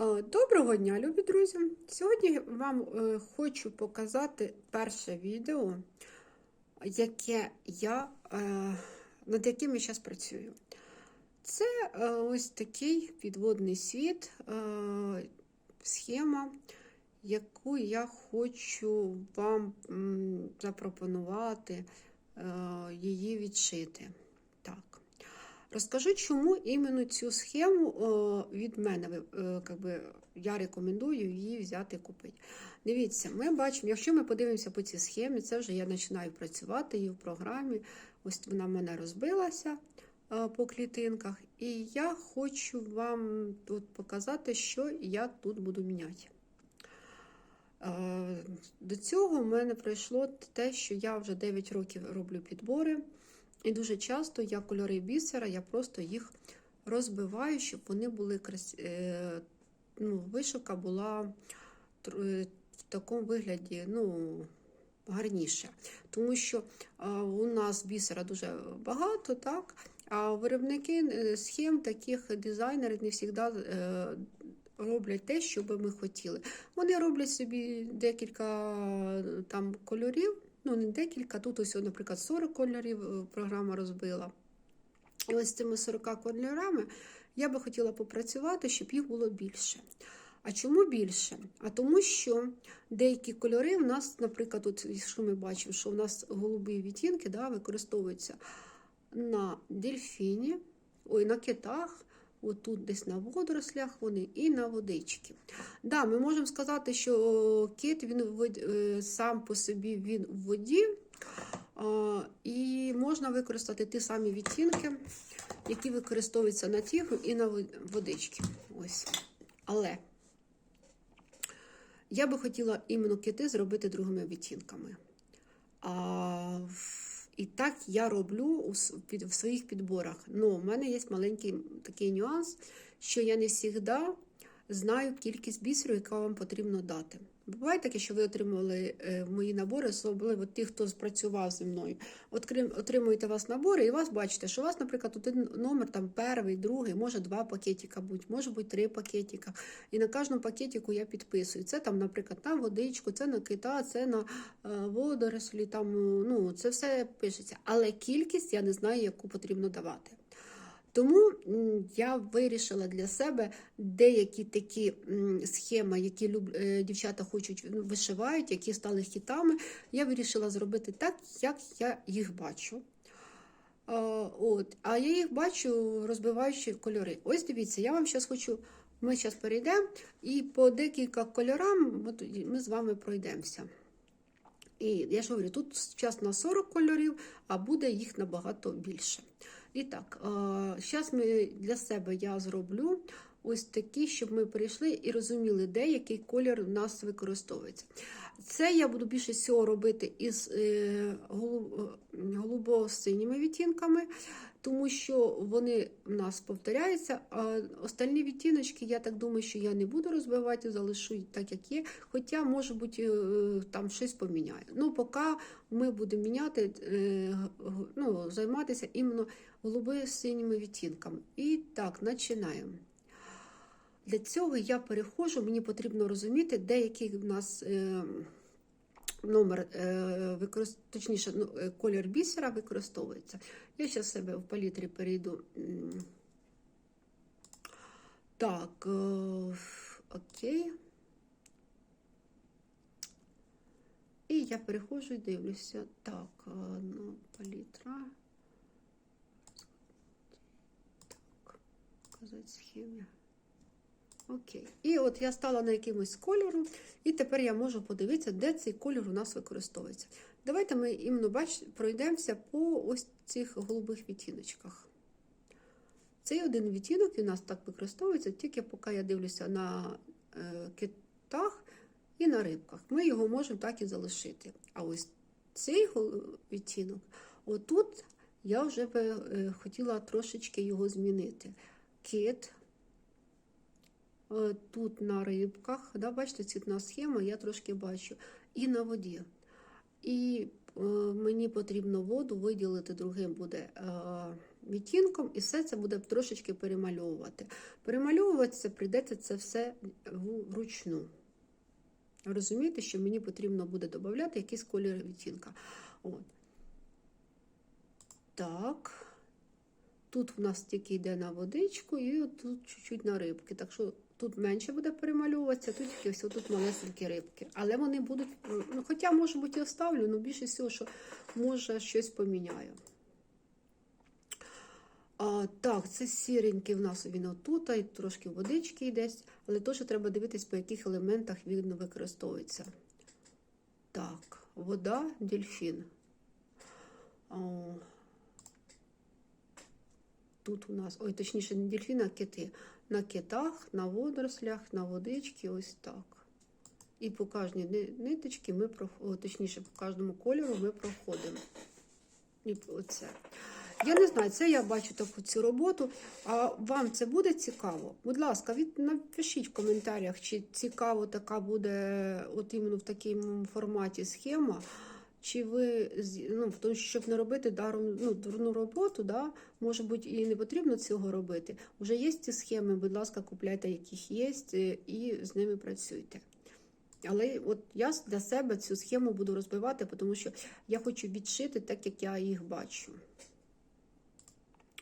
Е, Доброго дня, любі друзі! Сьогодні вам е, хочу показати перше відео, яке я, е, над яким я зараз працюю. Це ось такий підводний світ, схема, яку я хочу вам запропонувати її відшити. Розкажу, чому іменно цю схему е, від мене е, как би, я рекомендую її взяти і купити. Дивіться, ми бачимо, якщо ми подивимося по цій схемі, це вже я починаю працювати її в програмі. Ось вона в мене розбилася е, по клітинках. І я хочу вам тут показати, що я тут буду міняти. До цього в мене пройшло те, що я вже 9 років роблю підбори. І дуже часто я кольори бісера, я просто їх розбиваю, щоб вони були крас... е, ну, вишивка була е, в такому вигляді, ну, гарніше. Тому що у нас бісера дуже багато, так? А виробники е, схем таких дизайнери не завжди роблять те, що би ми хотіли. Вони роблять собі декілька там кольорів. Ну, не декілька, тут ось, наприклад, 40 кольорів е, програма розбила. І ось з цими 40 кольорами я би хотіла попрацювати, щоб їх було більше. А чому більше? А тому, що деякі кольори в нас, наприклад, тут, що ми бачимо, що в нас голубі відтінки да, використовуються на дельфіні, ой, на китах, отут десь на водорослях вони і на водички. Да, ми можемо сказати, що кит він е, сам по собі він в воді, і можна використати ті самі відтінки, які використовуються на тігу і на водички. Ось. Але я би хотіла іменно кити зробити другими відтінками. А, і так я роблю в своїх підборах. Ну, у мене є маленький такий нюанс, що я не завжди знаю кількість бісеру, яка вам потрібно дати. Буває таке, що ви отримували е, мої набори, особливо ті, хто спрацював зі мною. Открим- Отримуєте вас набори, і вас бачите, що у вас, наприклад, один номер там перший, другий, може два пакетика бути, може бути три пакетика. І на кожному пакетику я підписую. Це там, наприклад, на водичку, це на кита, це на е, водорослі, там, ну, це все пишеться. Але кількість я не знаю, яку потрібно давати. Тому я вирішила для себе деякі такі схеми, які люб... е, дівчата хочуть ну, вишивають, які стали хітами. Я вирішила зробити так, як я їх бачу. От. а я їх бачу, розбиваючи кольори. Ось дивіться, я вам зараз хочу. Ми зараз перейдемо і по декілька кольорам ми з вами пройдемося. І я ж говорю, тут зараз на 40 кольорів, а буде їх набагато більше. І так, зараз ми для себе я зроблю ось такі, щоб ми прийшли і розуміли, де який колір у нас використовується. Це я буду більше всього робити із е, е, голубо-синіми відтінками, тому що вони в нас повторяються. А остальні відтіночки, я так думаю, що я не буду розбивати, залишу так, як є. Хоча, може бути, е, там щось поміняю. Ну, поки ми будемо міняти, ну, займатися іменно голуби-синіми відтінками. І так, починаємо. Для цього я переходжу, мені потрібно розуміти, де який в нас е, номер, е, точніше, ну, е, колір бісера використовується. Я зараз себе в палітрі перейду. Так, окей. І я переходжу і дивлюся. Так, ну, палітра. Так, показати схемі. Окей. І от я стала на якимось кольору, і тепер я можу подивитися, де цей кольор у нас використовується. Давайте ми іменно бач, пройдемося по ось цих голубих відтіночках. Цей один відтінок у нас так використовується, тільки поки я дивлюся на е, китах і на рибках. Ми його можемо так і залишити. А ось цей відтінок, отут я вже би е, хотіла трошечки його змінити. Кит, Тут на рибках, да, бачите, цвітна схема, я трошки бачу, і на воді. І е, мені потрібно воду виділити, другим буде е, відтінком, і все це буде трошечки перемальовувати. Перемальовуватися прийдеться це все вручну. Розумієте, що мені потрібно буде додати якийсь колір відтінка. От. Так. Тут у нас тільки йде на водичку і тут чуть-чуть на рибки. Так що тут менше буде перемальовуватися, тут тільки все тут малесенькі рибки. Але вони будуть, ну, хоча, може бути, і оставлю, але більше всього, що може щось поміняю. А, так, це сіренький в нас він отут, і трошки водички йде, але теж треба дивитись, по яких елементах він використовується. Так, вода, дельфін. О, тут у нас, ой, точніше, не дельфін, а кити. На китах, на водорослях, на водички, ось так. І по кожній ниточці ми проходимо, точніше, по кожному кольору ми проходимо. І оце. Я не знаю, це я бачу таку цю роботу. А вам це буде цікаво? Будь ласка, від, напишіть в коментарях, чи цікаво така буде от іменно в такому форматі схема. Чи ви ну, тому, щоб не робити даром ну, дурну роботу, да, може бути, і не потрібно цього робити. Уже є ці схеми, будь ласка, купляйте, яких є, і з ними працюйте. Але от я для себе цю схему буду розбивати, тому що я хочу відшити так, як я їх бачу.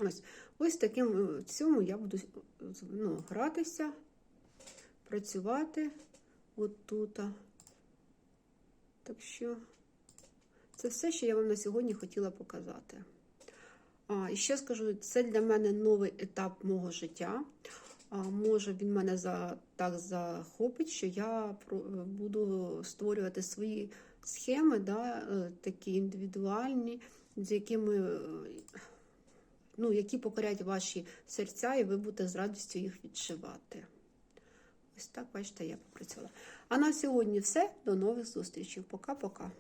Ось ось таким цьому я буду ну, гратися, працювати от тут. Так що. Це все, що я вам на сьогодні хотіла показати. А, І ще скажу, це для мене новий етап мого життя. А, Може, він мене за, так захопить, що я буду створювати свої схеми, да, такі індивідуальні, з якими, ну, які покорять ваші серця, і ви будете з радістю їх відшивати. Ось так, бачите, я попрацювала. А на сьогодні все. До нових зустрічей. Пока-пока.